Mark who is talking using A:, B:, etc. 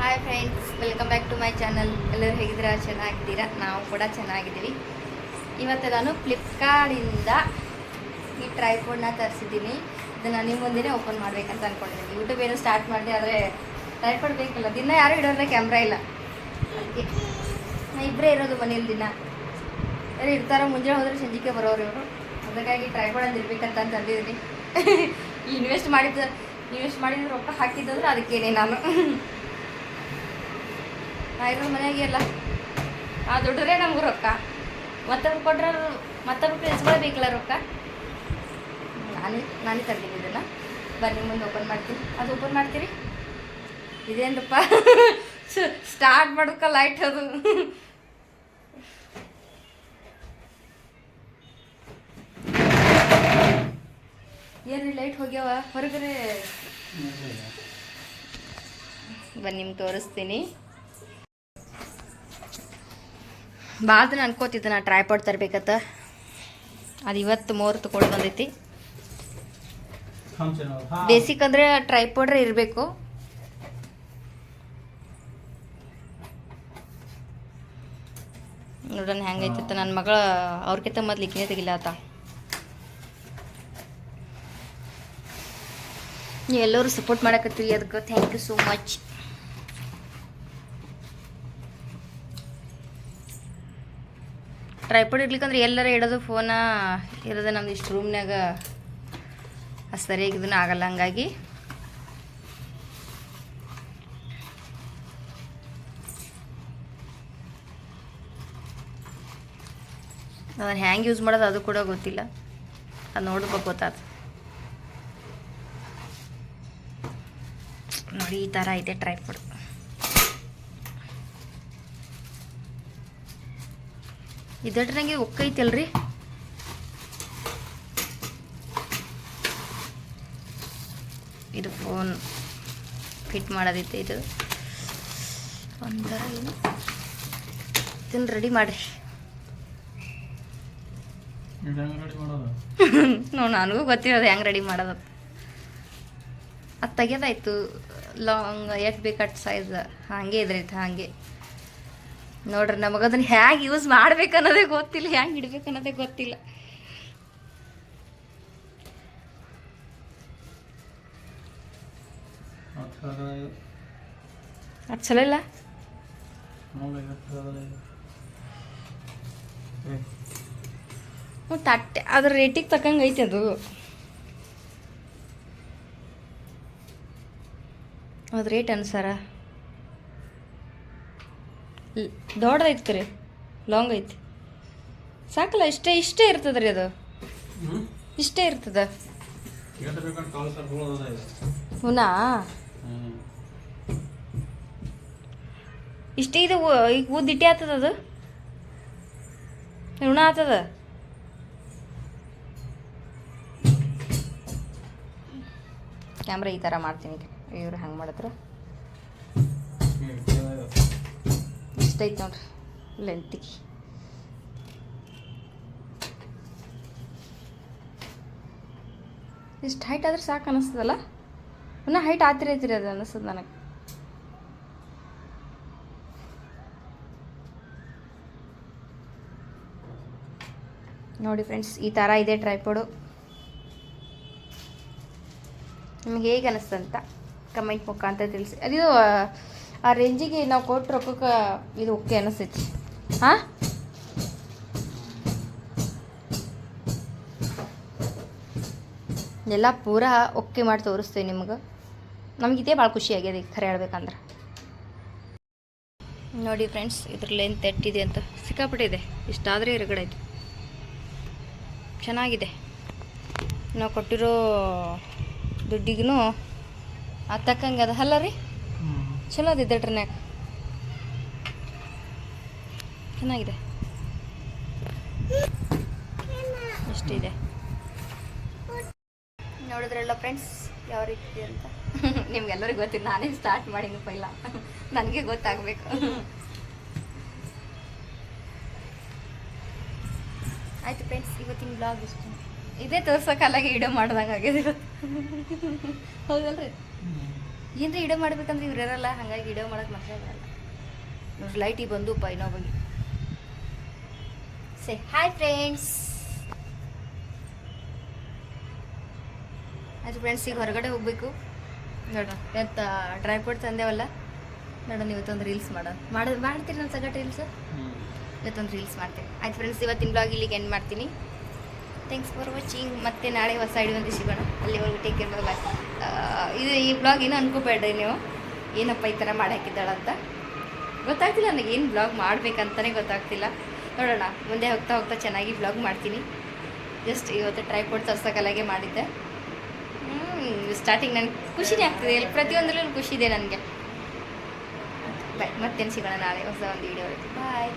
A: Hi friends welcome back to my channel ಎಲ್ಲರೂ ಹೇಗಿದ್ದೀರಾ? ಚೆನ್ನಾಗಿದ್ದೀರಾ? ನಾವು ಕೂಡ ಚೆನ್ನಾಗಿದ್ದೀವಿ. ಇವತ್ತು ನಾನು ಫ್ಲಿಪ್ಕಾರ್ಟಿಂದ ಈ ಟ್ರೈಫೋನ್ನ ತರಿಸಿದ್ದೀನಿ. ಇದನ್ನು ನಿಮ್ಮ ಮುಂದೆನೇ ಓಪನ್ ಮಾಡ್ಬೇಕಂತ ಅಂದ್ಕೊಂಡಿದ್ದೀನಿ ಯೂಟ್ಯೂಬ್ ಏನು ಸ್ಟಾರ್ಟ್ ಮಾಡಿದೆ, ಆದರೆ ಟ್ರೈಫೋಡ್ ಬೇಕಲ್ಲ. ದಿನ ಯಾರು ಇಡೋದ್ರೆ ಕ್ಯಾಮ್ರಾ ಇಲ್ಲ. ಅದಕ್ಕೆ ನಾ ಇಬ್ಬರೇ ಇರೋದು ಮನೇಲಿ ದಿನ. ಯಾರು ಇರ್ತಾರೋ ಮುಂಜಾನೆ ಹೋದ್ರೆ ಸಂಜಿಕೆ ಬರೋರು ಇವರು. ಅದಕ್ಕಾಗಿ ಟ್ರೈಫೋಡ್ ಅಂತ ಇರ್ಬೇಕಂತ ಅಂದಿದ್ದೀನಿ. ಇನ್ವೆಸ್ಟ್ ಮಾಡಿದ್ದು ಇನ್ವೆಸ್ಟ್ ಮಾಡಿದ್ರೆ ರೊಕ್ಕ ಹಾಕಿದ್ದಂದ್ರೆ ಅದಕ್ಕೇನೆ ನಾನು. ನಾ ಇರೋ ಮನೆಯಾಗೆ ಎಲ್ಲ. ಆ, ದುಡ್ಡರೆ ನಮ್ಗೆ ರೊಕ್ಕ. ಮತ್ತೊಬ್ರು ಕೊಟ್ರೆ ಮತ್ತೊಬ್ರು ಬೇಕಲ್ಲ ರೊಕ್ಕ. ನಾನೇ ನಾನೇ ತಂದೀನಿ ಇದನ್ನು. ಬನ್ನಿ, ಮುಂದೆ ಓಪನ್ ಮಾಡ್ತೀನಿ. ಅದು ಓಪನ್ ಮಾಡ್ತೀರಿ? ಇದೇನಪ್ಪ ಸ್ಟಾರ್ಟ್ ಮಾಡೋಕ ಲೈಟ್ ಅದು. ಏನ್ರಿ ಲೈಟ್ ಹೋಗ್ಯಾವ? ಹೊರಗಡೆ. ಬನ್ನಿ, ನಿಮ್ಗೆ ತೋರಿಸ್ತೀನಿ. ಭಾಳ ದಿನ ಅನ್ಕೋತಿದ್ದೆ ನಾ ಟ್ರೈಪಾಡ್ ತರ್ಬೇಕತ್ತ ಅದು ಇವತ್ತು ಮೂರು ತಗೊಂಡು ಬಂದೈತಿ. ಬೇಸಿಕ್ ಅಂದರೆ ಟ್ರೈಪಾಡ್ರೆ ಇರಬೇಕು. ನೋಡೋಣ ಹೆಂಗೈತಿತ್ತ ನನ್ನ ಮಗಳ ಅವ್ರಿಗಿಂತ ಮೊದ್ಲು ಇಕ್ಕಿನೇ ತೆಗಿಲ್ಲ ಆತ. ಎಲ್ಲರೂ ಸಪೋರ್ಟ್ ಮಾಡಕತ್ತೀವಿ ಅದಕ್ಕೆ thank you so much tripod ಇರ್ಲಿಕ್ಕಂದ್ರೆ ಎಲ್ಲರ ಇಡೋದು ಫೋನ ಇರೋದು ನಮ್ದು ಇಷ್ಟು ರೂಮ್ನಾಗ ಅಷ್ಟು ಸರಿಯಾಗಿ ಆಗಲ್ಲ ಹಂಗಾಗಿ. ಅದನ್ನು ಹ್ಯಾಂಗೆ ಯೂಸ್ ಮಾಡೋದು ಅದು ಕೂಡ ಗೊತ್ತಿಲ್ಲ. ಅದು ನೋಡ್ಬೇಕು ಗೊತ್ತಾದ ನೋಡಿ ಈ ಥರ ಇದೆ ಟ್ರೈಪಾಡ್ ಇದಟ್ರಂಗೆ ಒಕ್ಕೈತಲ್ರಿ ಇದು ಫೋನ್ ಫಿಟ್ ಮಾಡೋದೈತೆ ಇದು. ಒಂಥರ ಏನು? ಇದನ್ನ ರೆಡಿ ಮಾಡಿರಿ. ನೋ ನನಗೂ ಗೊತ್ತಿರೋದು ಹೆಂಗೆ ರೆಡಿ ಮಾಡೋದು ಅದು ತೆಗೆದಾಯ್ತು ಲಾಂಗ್ ಎಷ್ಟು ಬೇಕು ಕಟ್ ಸೈಜ್ ಹಾಗೆ ಇದ್ರೈತೆ ಹಾಗೆ. ನೋಡ್ರಿ ನಮಗದನ್ನ ಹೇಗೆ ಯೂಸ್ ಮಾಡ್ಬೇಕು ಅನ್ನೋದೇ ಗೊತ್ತಿಲ್ಲ, ಹ್ಯಾಂಗೆ ಇಡ್ಬೇಕು ಅನ್ನೋದೇ ಗೊತ್ತಿಲ್ಲ. ಅದು ಚಲೋ ಇಲ್ಲ? ಹ್ಞೂ ತಟ್ಟೆ, ಅದ್ರ ರೇಟಿಗೆ ತಕ್ಕಂಗೆ ಐತೆ ಅದು. ಅದು ರೇಟ್ ಅನ್ಸಾರ? ದೊಡ್ಡದೈತೆ ಕರಿ ಲಾಂಗ್ ಐತಿ. ಸಾಕಲ್ಲ ಇಷ್ಟೇ ಇಷ್ಟೇ ಇರ್ತದೆ ರೀ ಅದು ಇಷ್ಟೇ ಇರ್ತದ. ಹುನಾ? ಇಷ್ಟೇ ಇದು ಈಗ ಉದ್ದ ಇಟ್ಟಿ ಆತದ ಅದು? ಹುಣ ಆತದ ಕ್ಯಾಮ್ರಾ ಈ ಥರ ಮಾಡ್ತೀನಿ. ಇವ್ರು ಹಂಗೆ ಮಾಡಿದ್ರೆ ಇಷ್ಟೈತೆ ನೋಡ್ರಿ ಲೆಂತಿಗೆ ಇಷ್ಟು ಹೈಟ್ ಆದ್ರೆ ಸಾಕು ಅನ್ನಿಸ್ತದಲ್ಲ ಇನ್ನೂ ಹೈಟ್ ಆತಿರೈತಿರಿ ಅದು ಅನ್ನಿಸ್ತದ ನನಗೆ. ನೋಡಿ ಫ್ರೆಂಡ್ಸ್ ಈ ಥರ ಇದೆ ಟ್ರೈಪೋಡು ನಿಮ್ಗೆ ಹೇಗೆ ಅನಿಸ್ತಂತ? ಕಮೆಂಟ್ ಮುಖಾಂತರ ತಿಳಿಸಿ. ಅದು ಆ ರೇಂಜಿಗೆ ನಾವು ಕೊಟ್ಟು ರೊಕ್ಕಕ್ಕೆ ಇದು ಓಕೆ ಅನಿಸ್ತೈತಿ. ಹಾಂ? ಎಲ್ಲ ಪೂರ ಓಕೆ ಮಾಡಿ ತೋರಿಸ್ತೀವಿ ನಿಮ್ಗೆ. ನಮ್ಗೆ ಇದೇ ಭಾಳ ಖುಷಿ ಆಗ್ಯದ ಈಗ ಖರೆ ಹೇಳ್ಬೇಕಂದ್ರೆ ನೋಡಿ ಫ್ರೆಂಡ್ಸ್, ಇದ್ರ ಲೆಂತ್ ತೆಟ್ಟಿದೆ ಅಂತ. ಸಿಕ್ಕಾಪಟ್ಟಿದೆ ಇಷ್ಟಾದರೆ ಇರುಗಡೆ ಇದು ಚೆನ್ನಾಗಿದೆ. ನಾವು ಕೊಟ್ಟಿರೋ ದುಡ್ಡಿಗೂ ಆ ತಕ್ಕಂಗೆ ಅದ. ಅಲ್ಲ ರೀ? ಚಲೋ ಅದಿದೆ ಟ್ರನ್ಯಾಗ. ಚೆನ್ನಾಗಿದೆ. ಇಷ್ಟಿದೆ ನೋಡಿದ್ರಲ್ಲ ಫ್ರೆಂಡ್ಸ್, ಯಾವ ರೀತಿ ಅಂತ. ನಿಮ್ಗೆಲ್ಲರಿಗೂ ಗೊತ್ತಿಲ್ಲ, ನಾನೇ ಸ್ಟಾರ್ಟ್ ಮಾಡಿದ್ದು ಪೈಲ. ನನಗೆ ಗೊತ್ತಾಗಬೇಕು. ಆಯ್ತು ಫ್ರೆಂಡ್ಸ್, ಇವತ್ತಿನ ಬ್ಲಾಗ್ ಇಷ್ಟ. ಇದೇ ತೋರ್ಸೋಕಾಲಾಗಿ ಇಡೋ ಮಾಡ್ದಂಗೆ ಆಗಿದೆ. ಹೌದಲ್ರಿ? ಏನ್ರಿ ವಿಡಿಯೋ ಮಾಡ್ಬೇಕಂದ್ರೆ ಇವ್ರು ಇರಲ್ಲ ಹಾಗಾಗಿ ವಿಡಿಯೋ ಮಾಡಕ್ಕೆ ಮಾತ್ರ ಬರಲ್ಲ ನೋಡ್ರಿ ಲೈಟಿಗೆ ಪೈನೋ ಇನ್ನೊಬ್ಬಗೆ ಸೇ ಹಾಯ್ ಫ್ರೆಂಡ್ಸ್ ಆಯ್ತು ಫ್ರೆಂಡ್ಸ್ ಈಗ ಹೊರಗಡೆ ಹೋಗ್ಬೇಕು. ನೋಡೋಣ ಇವತ್ತು ಡ್ರೈ ಫ್ರೂಟ್ ತಂದೇವಲ್ಲ? ನೋಡೋಣ ಇವತ್ತೊಂದು ರೀಲ್ಸ್ ಮಾಡೋಣ. ಮಾಡೋದು ಮಾಡ್ತೀರಿ ನನ್ನ ಸಗಟ್ ರೀಲ್ಸ್ ಇವತ್ತೊಂದು ರೀಲ್ಸ್ ಮಾಡ್ತೀನಿ. ಆಯ್ತು ಫ್ರೆಂಡ್ಸ್ ಇವತ್ತಿನ ಬ್ಲಾಗ್ ಇಲ್ಲಿಗೆ ಎಂಡ್ ಮಾಡ್ತೀನಿ. ಥ್ಯಾಂಕ್ಸ್ ಫಾರ್ ವಾಚಿಂಗ್ ಮತ್ತೆ ನಾಳೆ ಹೊಸ ಒಂದು ಸಿಗೋಣ. ಅಲ್ಲಿವರೆಗೂ ಟೇಕ್ ಕೇರ್ ಬಾಯ್ ಇದು ಈ ಬ್ಲಾಗ್ ಏನೂ ಅನ್ಕೋಬೇಡ್ರಿ ನೀವು. ಏನಪ್ಪ ಈ ಥರ ಮಾಡಾಕಿದ್ದಾಳಂತ ಗೊತ್ತಾಗ್ತಿಲ್ಲ ನನಗೆ ಏನು ಬ್ಲಾಗ್ ಮಾಡಬೇಕಂತಲೇ ಗೊತ್ತಾಗ್ತಿಲ್ಲ. ನೋಡೋಣ, ಮುಂದೆ ಹೋಗ್ತಾ ಹೋಗ್ತಾ ಚೆನ್ನಾಗಿ ಬ್ಲಾಗ್ ಮಾಡ್ತೀನಿ. ಜಸ್ಟ್ ಇವತ್ತು ಟ್ರೈ ಕೊಟ್ಟು ತರ್ಸೋಕಲ್ಲಾಗೆ ಮಾಡಿದ್ದೆ ಸ್ಟಾರ್ಟಿಂಗ್ ನನಗೆ ಖುಷಿನೇ ಆಗ್ತಿದೆ. ಎಲ್ಲಿ ಪ್ರತಿಯೊಂದರಲ್ಲೂ ಖುಷಿ ಇದೆ ನನಗೆ. ಬಾಯ್ ಮತ್ತೇನು ಸಿಗೋಣ ನಾಳೆ ಹೊಸ ಒಂದು ವಿಡಿಯೋ ಬಾಯ್